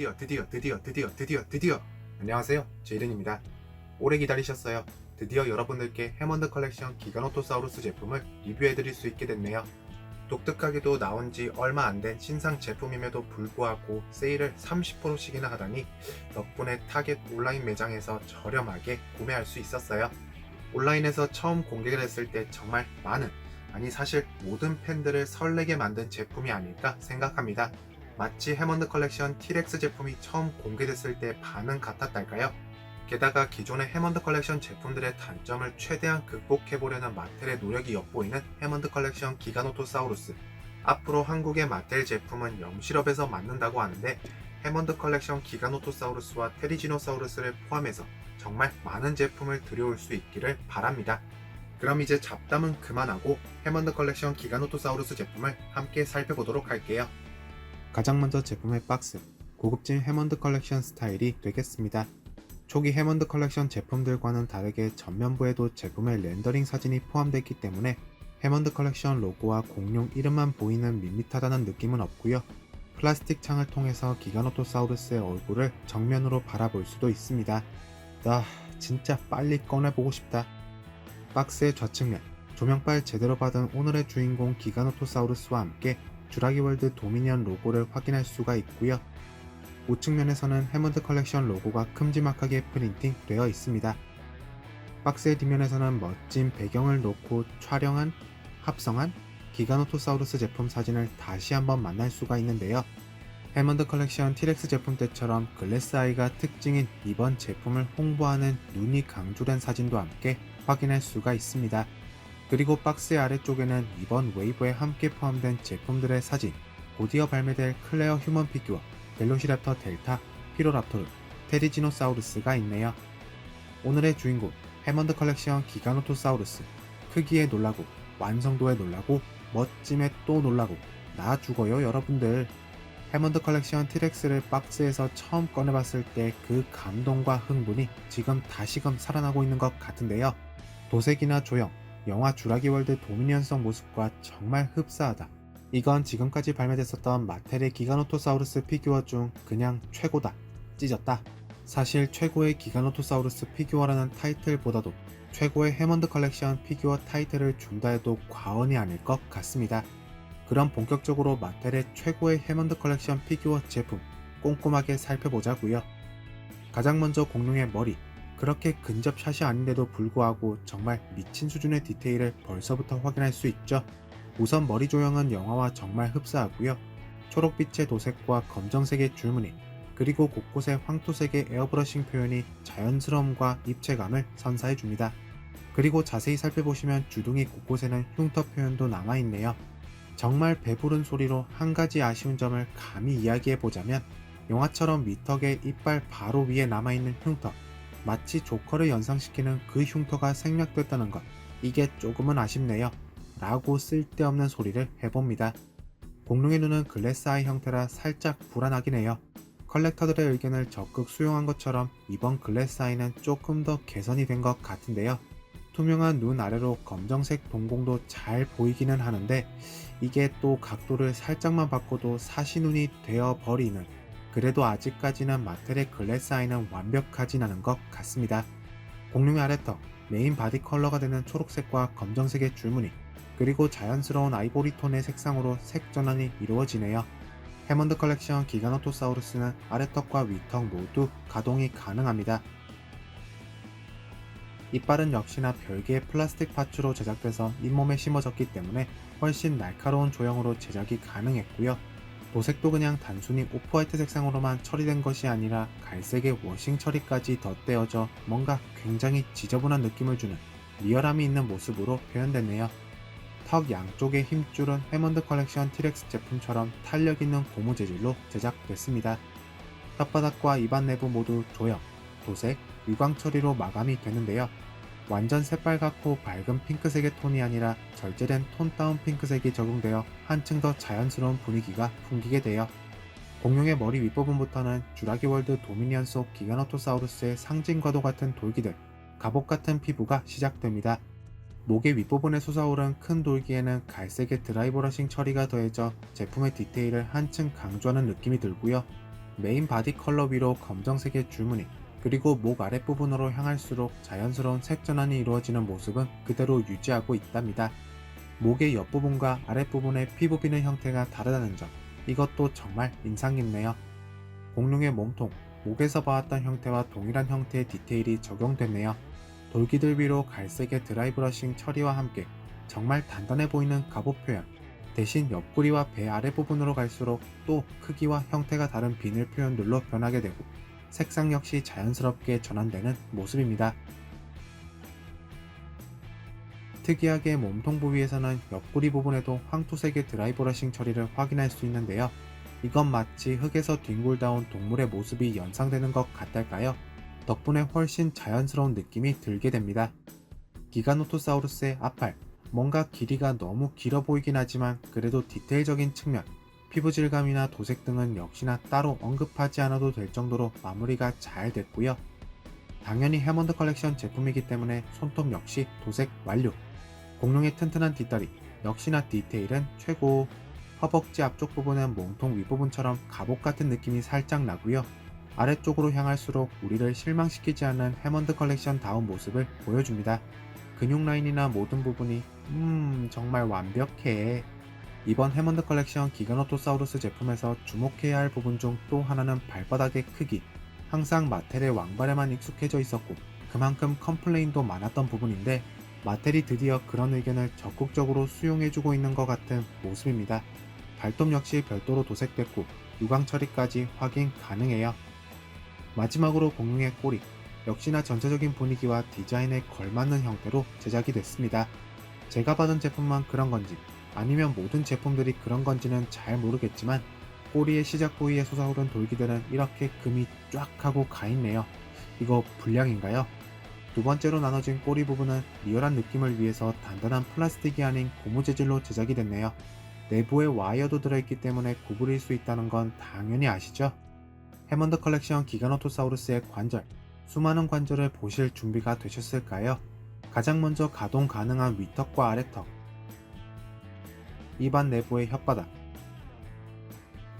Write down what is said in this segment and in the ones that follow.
드디어 드디어 드디어 드디어 드디어 드디어. 안녕하세요. 제이든입니다. 오래 기다리셨어요. 드디어 여러분들께 해먼드 컬렉션 기가노토사우루스 제품을 리뷰해드릴 수 있게 됐네요. 독특하게도 나온 지 얼마 안 된 신상 제품임에도 불구하고 세일을 30%씩이나 하다니 덕분에 타겟 온라인 매장에서 저렴하게 구매할 수 있었어요. 온라인에서 처음 공개가 됐을 때 정말 많은 아니 사실 모든 팬들을 설레게 만든 제품이 아닐까 생각합니다 마치 해먼드 컬렉션 T-렉스 제품이 처음 공개됐을 때 반응 같았달까요? 게다가 기존의 해먼드 컬렉션 제품들의 단점을 최대한 극복해보려는 마텔의 노력이 엿보이는 해먼드 컬렉션 기가노토사우루스. 앞으로 한국의 마텔 제품은 영실업에서 만든다고 하는데 해먼드 컬렉션 기가노토사우루스와 테리지노사우루스를 포함해서 정말 많은 제품을 들여올 수 있기를 바랍니다. 그럼 이제 잡담은 그만하고 해먼드 컬렉션 기가노토사우루스 제품을 함께 살펴보도록 할게요. 가장 먼저 제품의 박스, 고급진 해먼드 컬렉션 스타일이 되겠습니다. 초기 해먼드 컬렉션 제품들과는 다르게 전면부에도 제품의 렌더링 사진이 포함되어 있기 때문에 해먼드 컬렉션 로고와 공룡 이름만 보이는 밋밋하다는 느낌은 없고요. 플라스틱 창을 통해서 기가노토사우루스의 얼굴을 정면으로 바라볼 수도 있습니다. 아, 진짜 빨리 꺼내보고 싶다. 박스의 좌측면, 조명빨 제대로 받은 오늘의 주인공 기가노토사우루스와 함께 주라기 월드 도미니언 로고를 확인할 수가 있고요. 우측면에서는 해먼드 컬렉션 로고가 큼지막하게 프린팅 되어 있습니다. 박스의 뒷면에서는 멋진 배경을 놓고 촬영한 합성한 기가노토사우루스 제품 사진을 다시 한번 만날 수가 있는데요. 해먼드 컬렉션 T-렉스 제품 때처럼 글래스 아이가 특징인 이번 제품을 홍보하는 눈이 강조된 사진도 함께 확인할 수가 있습니다. 그리고 박스의 아래쪽에는 이번 웨이브에 함께 포함된 제품들의 사진, 곧이어 발매될 클레어 휴먼 피규어, 벨로시랩터 델타, 피로랍토르, 테리지노사우루스가 있네요. 오늘의 주인공, 해먼드 컬렉션 기가노토사우루스. 크기에 놀라고, 완성도에 놀라고, 멋짐에 또 놀라고, 나 죽어요 여러분들. 해먼드 컬렉션 T-렉스를 박스에서 처음 꺼내봤을 때 그 감동과 흥분이 지금 다시금 살아나고 있는 것 같은데요. 도색이나 조형, 영화 주라기 월드 도미니언성 모습과 정말 흡사하다. 이건 지금까지 발매됐었던 마텔의 기가노토사우루스 피규어 중 그냥 최고다. 찢었다. 사실 최고의 기가노토사우루스 피규어라는 타이틀보다도 최고의 해먼드 컬렉션 피규어 타이틀을 준다 해도 과언이 아닐 것 같습니다. 그럼 본격적으로 마텔의 최고의 해먼드 컬렉션 피규어 제품 꼼꼼하게 살펴보자고요. 가장 먼저 공룡의 머리. 그렇게 근접샷이 아닌데도 불구하고 정말 미친 수준의 디테일을 벌써부터 확인할 수 있죠. 우선 머리 조형은 영화와 정말 흡사하고요. 초록빛의 도색과 검정색의 줄무늬, 그리고 곳곳에 황토색의 에어브러싱 표현이 자연스러움과 입체감을 선사해줍니다. 그리고 자세히 살펴보시면 주둥이 곳곳에는 흉터 표현도 남아있네요. 정말 배부른 소리로 한 가지 아쉬운 점을 감히 이야기해보자면 영화처럼 미턱의 이빨 바로 위에 남아있는 흉터, 마치 조커를 연상시키는 그 흉터가 생략됐다는 것, 이게 조금은 아쉽네요. 라고 쓸데없는 소리를 해봅니다. 공룡의 눈은 글래스 아이 형태라 살짝 불안하긴 해요. 컬렉터들의 의견을 적극 수용한 것처럼 이번 글래스 아이는 조금 더 개선이 된 것 같은데요. 투명한 눈 아래로 검정색 동공도 잘 보이기는 하는데 이게 또 각도를 살짝만 바꿔도 사시눈이 되어 버리는 그래도 아직까지는 마텔의 글래스 아이는 완벽하진 않은 것 같습니다. 공룡의 아래턱, 메인 바디 컬러가 되는 초록색과 검정색의 줄무늬, 그리고 자연스러운 아이보리 톤의 색상으로 색 전환이 이루어지네요. 해먼드 컬렉션 기가노토사우루스는 아래턱과 위턱 모두 가동이 가능합니다. 이빨은 역시나 별개의 플라스틱 파츠로 제작돼서 잇몸에 심어졌기 때문에 훨씬 날카로운 조형으로 제작이 가능했고요. 도색도 그냥 단순히 오프화이트 색상으로만 처리된 것이 아니라 갈색의 워싱 처리까지 덧대어져 뭔가 굉장히 지저분한 느낌을 주는 리얼함이 있는 모습으로 표현됐네요. 턱 양쪽의 힘줄은 해먼드 컬렉션 T-렉스 제품처럼 탄력 있는 고무 재질로 제작됐습니다. 혓바닥과 입안 내부 모두 조형, 도색, 유광 처리로 마감이 되는데요. 완전 새빨갛고 밝은 핑크색의 톤이 아니라 절제된 톤 다운 핑크색이 적용되어 한층 더 자연스러운 분위기가 풍기게 돼요. 공룡의 머리 윗부분부터는 주라기 월드 도미니언 속 기가노토사우루스의 상징과도 같은 돌기들, 갑옷 같은 피부가 시작됩니다. 목의 윗부분에 솟아오른 큰 돌기에는 갈색의 드라이브러싱 처리가 더해져 제품의 디테일을 한층 강조하는 느낌이 들고요. 메인 바디 컬러 위로 검정색의 줄무늬, 그리고 목 아랫부분으로 향할수록 자연스러운 색 전환이 이루어지는 모습은 그대로 유지하고 있답니다. 목의 옆부분과 아랫부분의 피부 비는 형태가 다르다는 점, 이것도 정말 인상 깊네요. 공룡의 몸통, 목에서 봐왔던 형태와 동일한 형태의 디테일이 적용됐네요. 돌기들 위로 갈색의 드라이 브러싱 처리와 함께 정말 단단해 보이는 갑옷 표현. 대신 옆구리와 배 아랫부분으로 갈수록 또 크기와 형태가 다른 비늘 표현들로 변하게 되고 색상 역시 자연스럽게 전환되는 모습입니다. 특이하게 몸통 부위에서는 옆구리 부분에도 황토색의 드라이 브러싱 처리를 확인할 수 있는데요. 이건 마치 흙에서 뒹굴다온 동물의 모습이 연상되는 것 같달까요? 덕분에 훨씬 자연스러운 느낌이 들게 됩니다. 기가노토사우루스의 앞팔, 뭔가 길이가 너무 길어 보이긴 하지만 그래도 디테일적인 측면, 피부 질감이나 도색 등은 역시나 따로 언급하지 않아도 될 정도로 마무리가 잘 됐고요. 당연히 해먼드 컬렉션 제품이기 때문에 손톱 역시 도색 완료. 공룡의 튼튼한 뒷다리, 역시나 디테일은 최고. 허벅지 앞쪽 부분은 몸통 윗부분처럼 갑옷 같은 느낌이 살짝 나고요. 아래쪽으로 향할수록 우리를 실망시키지 않는 해먼드 컬렉션 다운 모습을 보여줍니다. 근육 라인이나 모든 부분이 음 정말 완벽해. 이번 해먼드 컬렉션 기가노토사우루스 제품에서 주목해야 할 부분 중 또 하나는 발바닥의 크기. 항상 마텔의 왕발에만 익숙해져 있었고 그만큼 컴플레인도 많았던 부분인데 마텔이 드디어 그런 의견을 적극적으로 수용해주고 있는 것 같은 모습입니다. 발톱 역시 별도로 도색됐고 유광 처리까지 확인 가능해요. 마지막으로 공룡의 꼬리 역시나 전체적인 분위기와 디자인에 걸맞는 형태로 제작이 됐습니다. 제가 받은 제품만 그런 건지 아니면 모든 제품들이 그런 건지는 잘 모르겠지만 꼬리의 시작 부위에 솟아오른 돌기들은 이렇게 금이 쫙 하고 가 있네요. 이거 불량인가요? 두 번째로 나눠진 꼬리 부분은 리얼한 느낌을 위해서 단단한 플라스틱이 아닌 고무 재질로 제작이 됐네요. 내부에 와이어도 들어있기 때문에 구부릴 수 있다는 건 당연히 아시죠? 해먼드 컬렉션 기가노토사우루스의 관절, 수많은 관절을 보실 준비가 되셨을까요? 가장 먼저 가동 가능한 위턱과 아래턱, 입안 내부의 혓바닥,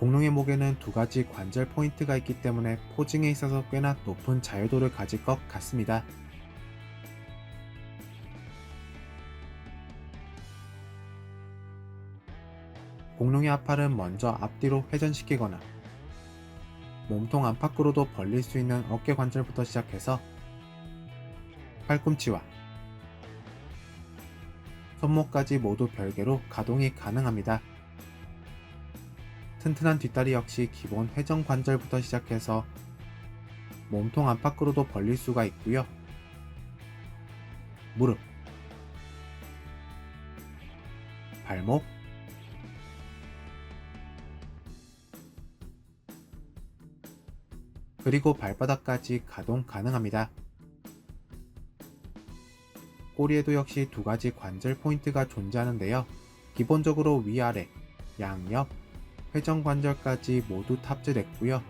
공룡의 목에는 두 가지 관절 포인트가 있기 때문에 포징에 있어서 꽤나 높은 자유도를 가질 것 같습니다. 공룡의 앞팔은 먼저 앞뒤로 회전시키거나 몸통 안팎으로도 벌릴 수 있는 어깨 관절부터 시작해서 팔꿈치와 손목까지 모두 별개로 가동이 가능합니다. 튼튼한 뒷다리 역시 기본 회전 관절부터 시작해서 몸통 안팎으로도 벌릴 수가 있고요. 무릎, 발목, 그리고 발바닥까지 가동 가능합니다. 꼬리에도 역시 두 가지 관절 포인트가 존재하는데요. 기본적으로 위아래, 양옆, 회전 관절까지 모두 탑재됐고요.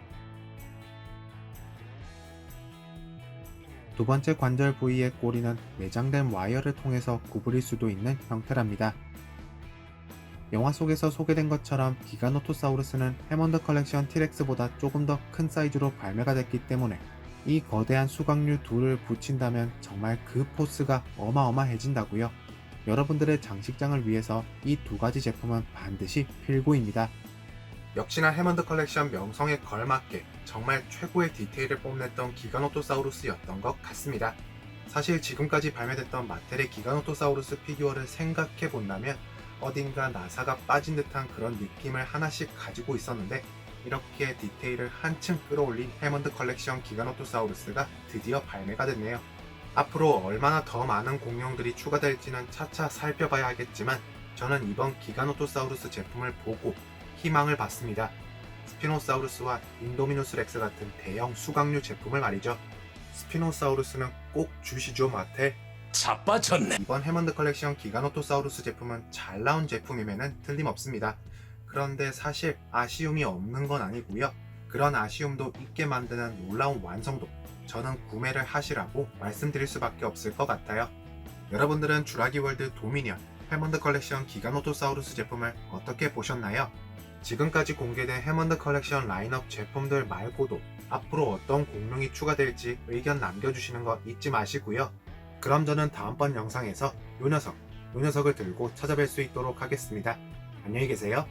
두 번째 관절 부위의 꼬리는 내장된 와이어를 통해서 구부릴 수도 있는 형태랍니다. 영화 속에서 소개된 것처럼 기가노토사우루스는 해먼드 컬렉션 티렉스보다 조금 더 큰 사이즈로 발매가 됐기 때문에 이 거대한 수강류 둘을 붙인다면 정말 그 포스가 어마어마해진다고요. 여러분들의 장식장을 위해서 이 두 가지 제품은 반드시 필구입니다. 역시나 해먼드 컬렉션 명성에 걸맞게 정말 최고의 디테일을 뽐냈던 기가노토사우루스였던 것 같습니다. 사실 지금까지 발매됐던 마텔의 기가노토사우루스 피규어를 생각해 본다면 어딘가 나사가 빠진 듯한 그런 느낌을 하나씩 가지고 있었는데 이렇게 디테일을 한층 끌어올린 해먼드 컬렉션 기가노토사우루스가 드디어 발매가 됐네요. 앞으로 얼마나 더 많은 공룡들이 추가될지는 차차 살펴봐야 하겠지만 저는 이번 기가노토사우루스 제품을 보고 희망을 받습니다. 스피노사우루스와 인도미누스 렉스 같은 대형 수강류 제품을 말이죠. 스피노사우루스는 꼭 주시죠 마텔. 자빠졌네. 이번 해먼드 컬렉션 기가노토사우루스 제품은 잘 나온 제품임에는 틀림없습니다. 그런데 사실 아쉬움이 없는 건 아니고요. 그런 아쉬움도 있게 만드는 놀라운 완성도. 저는 구매를 하시라고 말씀드릴 수밖에 없을 것 같아요. 여러분들은 주라기 월드 도미니언 해먼드 컬렉션 기가노토사우루스 제품을 어떻게 보셨나요? 지금까지 공개된 해먼드 컬렉션 라인업 제품들 말고도 앞으로 어떤 공룡이 추가될지 의견 남겨주시는 거 잊지 마시고요. 그럼 저는 다음번 영상에서 요 녀석, 요 녀석을 들고 찾아뵐 수 있도록 하겠습니다. 안녕히 계세요.